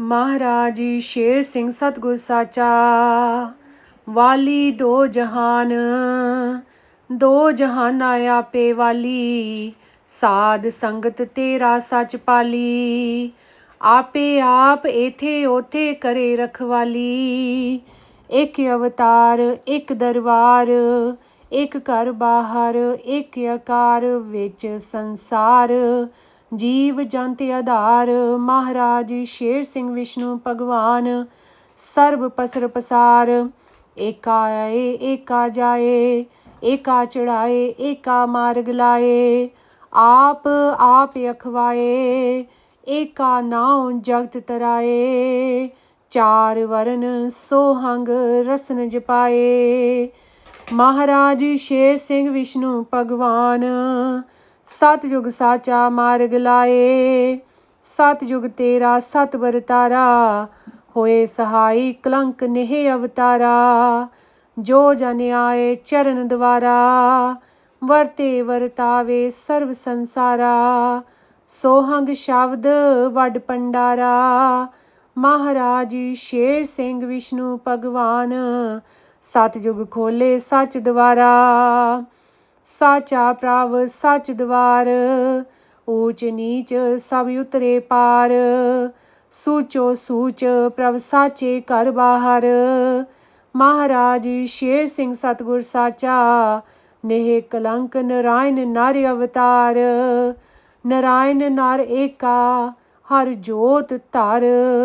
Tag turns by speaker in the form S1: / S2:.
S1: ਮਹਾਰਾਜ ਸ਼ੇਰ ਸਿੰਘ ਸਤਿਗੁਰ ਸਾਚਾ, ਵਾਲੀ ਦੋ ਜਹਾਨ, ਦੋ ਜਹਾਨਾਂ ਆਪੇ ਵਾਲੀ, ਸਾਧ ਸੰਗਤ ਤੇਰਾ ਸੱਚ ਪਾਲੀ, ਆਪੇ ਆਪ ਇਥੇ ਉਥੇ ਕਰੇ ਰਖਵਾਲੀ, ਇੱਕ ਅਵਤਾਰ, ਇੱਕ ਦਰਬਾਰ, ਇੱਕ ਘਰ ਬਾਹਰ, ਇੱਕ ਆਕਾਰ ਵਿੱਚ ਸੰਸਾਰ ਜੀਵ ਜੰਤ ਆਧਾਰ, ਮਹਾਰਾਜ ਸ਼ੇਰ ਸਿੰਘ ਵਿਸ਼ਨੂੰ, ਭਗਵਾਨ ਸਰਬ ਪਸਰ ਪਸਾਰ। ਏਕਾ ਆਏ, ਏਕਾ ਜਾਏ, ਏਕਾ ਚੜਾਏ, ਏਕਾ ਮਾਰਗ ਲਾਏ। ਆਪ ਆਪ ਅਖਵਾਏ, ਏਕਾ ਨਾਉ ਜਗਤ ਤਰਾਏ। ਚਾਰ ਵਰਨ ਸੋਹੰਗ ਰਸਨ ਜਪਾਏ। ਮਹਾਰਾਜ ਸ਼ੇਰ ਸਿੰਘ ਵਿਸ਼ਨੂੰ, ਭਗਵਾਨ ਸਤਜੁਗ ਸਾਚਾ ਮਾਰਗ ਲਾਏ, ਸਤਿਯੁਗ ਤੇਰਾ ਸਤ ਵਰਤਾਰਾ ਹੋਏ ਸਹਾਈ ਕਲੰਕ ਨਿਹ ਅਵਤਾਰਾ, ਜੋ ਜਨ ਆਏ ਚਰਨ ਦਵਾਰਾ ਵਰਤੇ ਵਰਤਾਵੇ ਸਰਵ ਸੰਸਾਰਾ ਸੋਹੰਗ ਸ਼ਬਦ ਵੱਡ ਪੰਡਾਰਾ, ਮਹਾਰਾਜ ਸ਼ੇਰ ਸਿੰਘ ਵਿਸ਼ਨੂੰ ਭਗਵਾਨ ਸਤਜੁਗ ਖੋਲੇ ਸੱਚ ਦਵਾਰਾ ਸਾਚਾ ਪ੍ਰਭ ਸੱਚ ਦਵਾਰ, ਊਚ ਨੀਚ ਸਭ ਉਤਰੇ ਪਾਰ। ਸੂਚੋ ਸੂਚ ਪ੍ਰਭ ਸਾਚੇ ਕਰ ਬਾਹਰ। ਮਹਾਰਾਜ ਸ਼ੇਰ ਸਿੰਘ ਸਤਗੁਰ ਸਾਚਾ, ਨੇਹ ਕਲੰਕ ਨਰਾਇਣ ਨਰ ਅਵਤਾਰ। ਨਰਾਇਣ ਨਰ ਏਕਾ, ਹਰ ਜੋਤ ਧਰ।